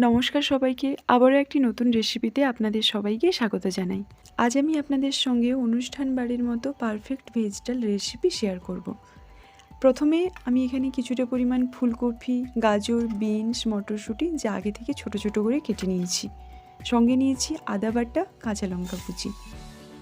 নমস্কার সবাইকে। আবারও একটি নতুন রেসিপিতে আপনাদের সবাইকে স্বাগত জানাই। আজ আমি আপনাদের সঙ্গে অনুষ্ঠান বাড়ির মতো পারফেক্ট ভেজিটাল রেসিপি শেয়ার করব। প্রথমে আমি এখানে কিছুটা পরিমাণ ফুলকপি, গাজর, বিনস, মটরশুঁটি যা আগে থেকে ছোট ছোট করে কেটে নিয়েছি। সঙ্গে নিয়েছি আদা বাটা, কাঁচা লঙ্কা কুচি।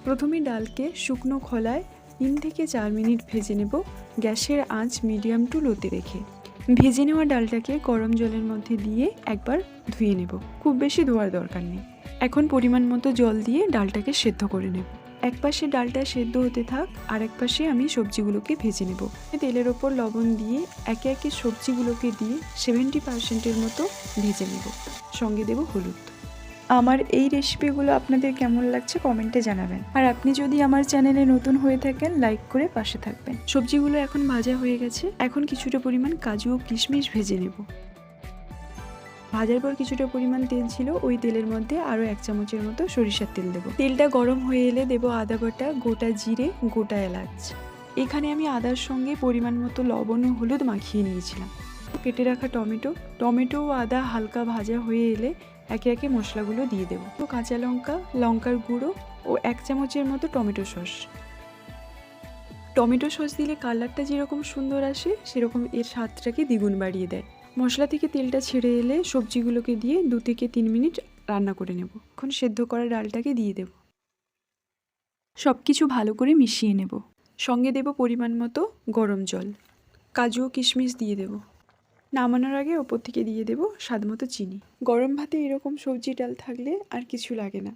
প্রথমে ডালকে শুকনো খোলায় তিন থেকে চার মিনিট ভেজে নেব। গ্যাসের আঁচ মিডিয়াম টু লোতে রেখে। ভেজে নেওয়া ডালটাকে গরম জলের মধ্যে দিয়ে একবার ধুয়ে নেব। খুব বেশি ধোয়ার দরকার নেই। এখন পরিমাণ মতো জল দিয়ে ডালটাকে সেদ্ধ করে নেব। এক পাশে ডালটা সেদ্ধ হতে থাক, আর এক পাশে আমি সবজিগুলোকে ভেজে নেব। তেলের ওপর লবণ দিয়ে একে একে সবজিগুলোকে দিয়ে সেভেন্টি পার্সেন্টের মতো ভেজে নেব। সঙ্গে দেব হলুদ। আমার এই রেসিপিগুলো আপনাদের কেমন লাগছে কমেন্টে জানাবেন। আর আপনি যদি আমার চ্যানেলে নতুন হয়ে থাকেন লাইক করে পাশে থাকবেন। সবজিগুলো এখন ভাজা হয়ে গেছে। এখন কিছুটা পরিমাণ কাজু ও কিশমিশ ভেজে নেব। ভাজার পর কিছুটা পরিমাণ তেল ছিল, ওই তেলের মধ্যে আরও এক চামচের মতো সরিষার তেল দেবো। তেলটা গরম হয়ে এলে দেবো আদা বাটা, গোটা জিরে, গোটা এলাচ। এখানে আমি আদার সঙ্গে পরিমাণ মতো লবণ ও হলুদ মাখিয়ে নিয়েছিলাম। কেটে রাখা টমেটো। টমেটো ও আদা হালকা ভাজা হয়ে এলে একে একে মশলাগুলো দিয়ে দেবো। তো কাঁচা লঙ্কা, লঙ্কার গুঁড়ো ও এক চামচের মতো টমেটো সস। টমেটো সস দিলে কালারটা যেরকম সুন্দর আসে, সেরকম এর স্বাদটাকে দ্বিগুণ বাড়িয়ে দেয়। মশলা থেকে তেলটা ছেড়ে এলে সবজিগুলোকে দিয়ে দু থেকে তিন মিনিট রান্না করে নেব। এখন সেদ্ধ করা ডালটাকে দিয়ে দেব। সব কিছু ভালো করে মিশিয়ে নেব। সঙ্গে দেব পরিমাণ মতো গরম জল। কাজু কিশমিশ দিয়ে দেব। নামানোর আগে ওপর থেকে দিয়ে দেবো স্বাদ মতো চিনি। গরম ভাতে এরকম সবজি ডাল থাকলে আর কিছু লাগে না।